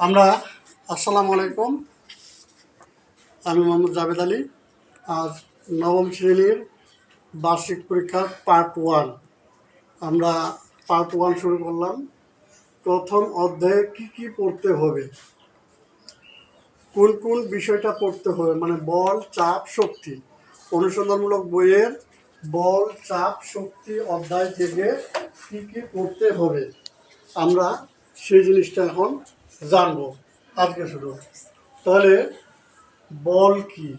আমরা আসসালামু আলাইকুম আমি মোহাম্মদ জাভেদ আলী আজ নবম শ্রেণির বার্ষিক পরীক্ষার পার্ট ওয়ান আমরা পার্ট ওয়ান শুরু করলাম প্রথম অধ্যায়ে কি কি পড়তে হবে কোন কোন বিষয়টা পড়তে হবে মানে বল চাপ শক্তি অনুসন্ধানমূলক বইয়ের বল, চাপ, শক্তি, অধ্যায় থেকে কী কী করতে হবে, আমরা সেই জিনিসটা এখন জানব। আজকে শুধু। তাহলে বল কি?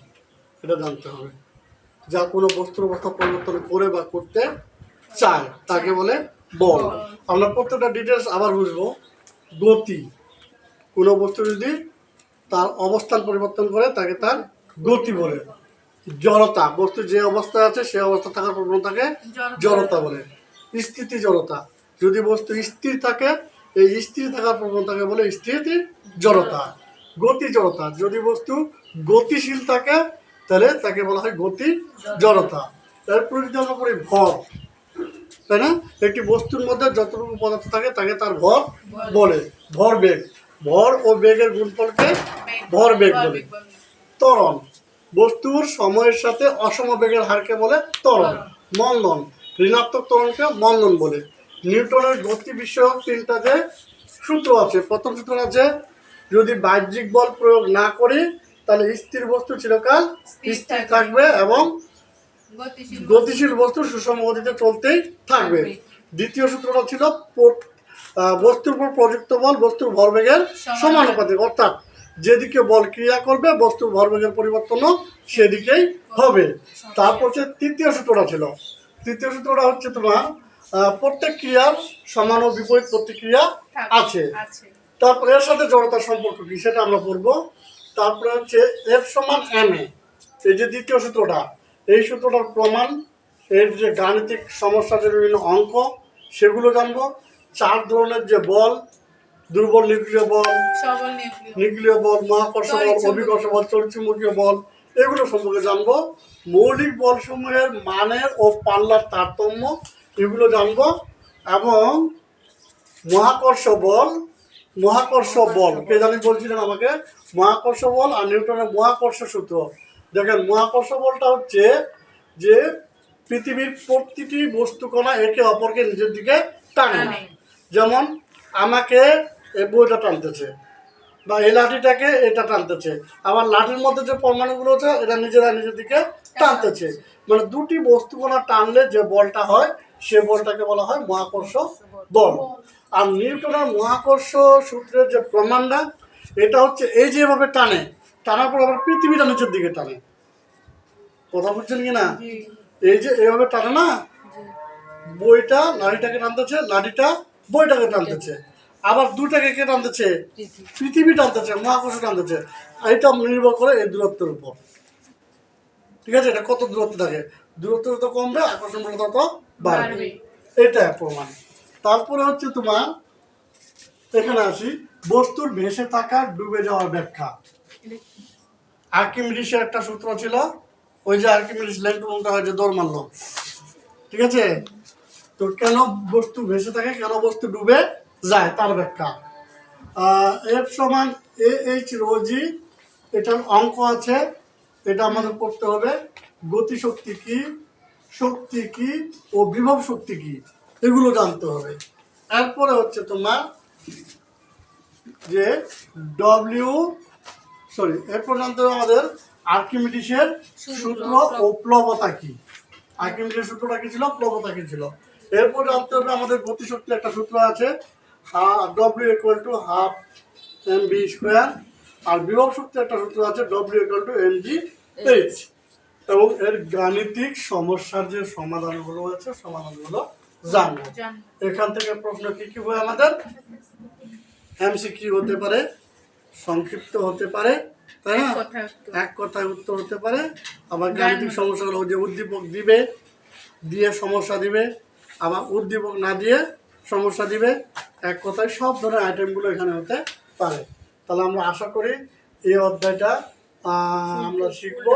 এটা জানতে হবে। যা কোনো বস্তুর অবস্থা পরিবর্তন করে বা করতে চায়, তাকে বলে বল। আমরা প্রত্যেকটা ডিটেলস আবার বুঝব। গতি। কোনো বস্তু যদি তার অবস্থান পরিবর্তন করে, তাকে তার গতি বলে। জড়তা বস্তু যে অবস্থায় আছে সে অবস্থা থাকার প্রবণতাকে জড়তা। বলে। স্থিতি জড়তা। যদি বস্তু স্থির থাকে এই স্থির থাকার প্রবণতাকে বলে স্থিতি জড়তা। গতি জড়তা। যদি বস্তু গতিশীল থাকে তাহলে তাকে বলা হয় গতি জড়তা। এরপরে যদি আমরা করি ভর। তাই না? একটি বস্তুর মধ্যে যতটুকু পদার্থ থাকে তাকে তার ভর বলে। ভর বেগ। ভর ও বেগের গুণফলকে ভর বেগ বলে। ত্বরণ। বস্তুর সময়ের সাথে অসম বেগের হারকে বলে ত্বরণ মন্দন। ঋণাত্মক ত্বরণকে মন্দন বলে। নিউটনের গতি বিষয়ক তিনটা যে সূত্র আছে প্রথম সূত্র আছে যদি বাহ্যিক বল প্রয়োগ না করি তাহলে স্থির বস্তু চিরকাল স্থির থাকবে। এবং গতিশীল গতিশীল বস্তু সুষম গতিতে চলতেই থাকবে। দ্বিতীয় সূত্রটা ছিল বস্তুর উপর প্রযুক্ত বল বস্তুর ভরবেগের সমানুপাতিক। অর্থাৎ যেদিকে বল ক্রিয়া করবে বস্তু ভরবেগের পরিবর্তনও সেদিকেই হবে। তারপর হচ্ছে তৃতীয় সূত্রটা ছিল। তৃতীয় সূত্রটা হচ্ছে তোমার প্রত্যেক ক্রিয়ার সমান ও বিপরীত প্রতিক্রিয়া আছে। তারপর এর সাথে জড়তার সম্পর্ক কি সেটা আমরা পড়ব। তারপরে হচ্ছে এফ সমান এম এ এই যে দ্বিতীয় সূত্রটা এই সূত্রটার প্রমাণ এর যে গাণিতিক সমস্যার যে বিভিন্ন অঙ্ক সেগুলো জানব। চার ধরনের যে বল দুর্বল নিউক্লিয় বল নিউক্লিয়। বল মহাকর্ষ বল। অভিকর্ষ বল তড়িৎচুম্বকীয় বল এগুলো সম্পর্কে জানব। মৌলিক বলসমূহের মানের ও পাল্লার তারতম্য এগুলো জানব। এবং মহাকর্ষ বল মহাকর্ষ বল কে জানি বলছিলেন আমাকে? মহাকর্ষ বল আর নিউটনের মহাকর্ষ সূত্র। দেখেন মহাকর্ষ বলটা হচ্ছে যে পৃথিবীর প্রতিটি বস্তুকণা একে অপরকে নিজের দিকে টানে। যেমন আমাকে এই বইটা টানতেছে। বা এই লাঠিটাকে এটা টানতেছে। আবার লাঠির মধ্যে যে পরমাণুগুলো আছে এটা নিজেরা নিজের দিকে টানতেছে। মানে দুটি বস্তুকণা টানলে যে বলটা হয় সে বলটাকে বলা হয় মহাকর্ষ বল। আর নিউটনের মহাকর্ষ সূত্রের যে প্রমাণটা এটা হচ্ছে এই যে এভাবে টানে টানার পর আবার পৃথিবীটা নিচের দিকে টানে। কথা বুঝছেন কি না? এই যে এভাবে টানে না? বইটা লাঠিটাকে টানতেছে লাঠিটা বইটাকে টানতেছে। আবার দুটাকে কে টানতেছে? পৃথিবী। টানতেছে মহাকর্ষ টানতেছে। এটা নির্ভর করে এই দূরত্বের উপর। ঠিক আছে? এটা কত দূরত্ব থাকে? দূরত্ব যত কমবে আকর্ষণ বল তত বাড়বে। এটা প্রমাণ। তারপরে হচ্ছে তোমার এখানে আসি বস্তুর ভেসে থাকা ডুবে যাওয়ার ব্যাখ্যা। আর্কিমিডিসের একটা সূত্র ছিল ওই যে আর্কিমিডিস ল্যান্ডটা হয় যে দৌড় মারলো। ঠিক আছে? তো কেন বস্তু ভেসে থাকে? কেন বস্তু ডুবে? যায় তার ব্যাখ্যা। এফ সমান এ এইচ রোজি এটার অঙ্ক আছে এটা আমাদের করতে হবে গতিশক্তি কি শক্তি কি ও বিভব শক্তি কি এগুলো জানতে হবে। এরপরে হচ্ছে তোমার যে ডব্লিউ সরি এরপর জানতে হবে আমাদের আর্কিমিডিসের সূত্র ও প্লবতা কি। আর্কিমিডিসের সূত্রটা কি ছিল? প্লবতা কি ছিল? এরপর জানতে হবে আমাদের গতিশক্তির একটা সূত্র আছে W equal to half M B square আর বিভব শক্তির একটা সূত্র আছে W equal to M G H এবং এর গাণিতিক সমস্যার যে সমাধানগুলো আছে সমাধানগুলো জানব। জান এখান থেকে প্রশ্ন কি কি হয় আমাদের? এমসিকিউ হতে পারে সংক্ষিপ্ত হতে পারে তাই না? এক কথায় উত্তর। হতে পারে। আবার গাণিতিক সমস্যাগুলো যে উদ্দীপক দিবে দিয়ে সমস্যা দিবে। আবার উদ্দীপক না দিয়ে সমস্যা দিবে। এক কথায় সব ধরনের আইটেমগুলো এখানে হতে পারে। তাহলে আমরা আশা করি এই অধ্যায়টা আমরা শিখব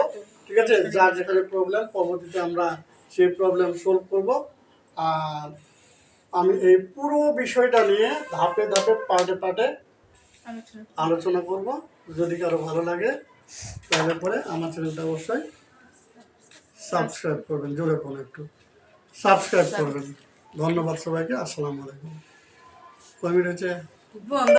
ঠিক আছে? যার যেখানে প্রবলেম পরবর্তীতে আমরা সেই প্রবলেম সলভ করব। আর আমি এই পুরো বিষয়টা নিয়ে ধাপে ধাপে পার্টে পার্টে আলোচনা করব। যদি কারও ভালো লাগে তাহলে পরে আমার চ্যানেলটা অবশ্যই সাবস্ক্রাইব করবেন জোরে ফোন একটু। সাবস্ক্রাইব করবেন। ধন্যবাদ সবাইকে আসসালামু আলাইকুম। কয় মিনিট হয়েছে বন্ধ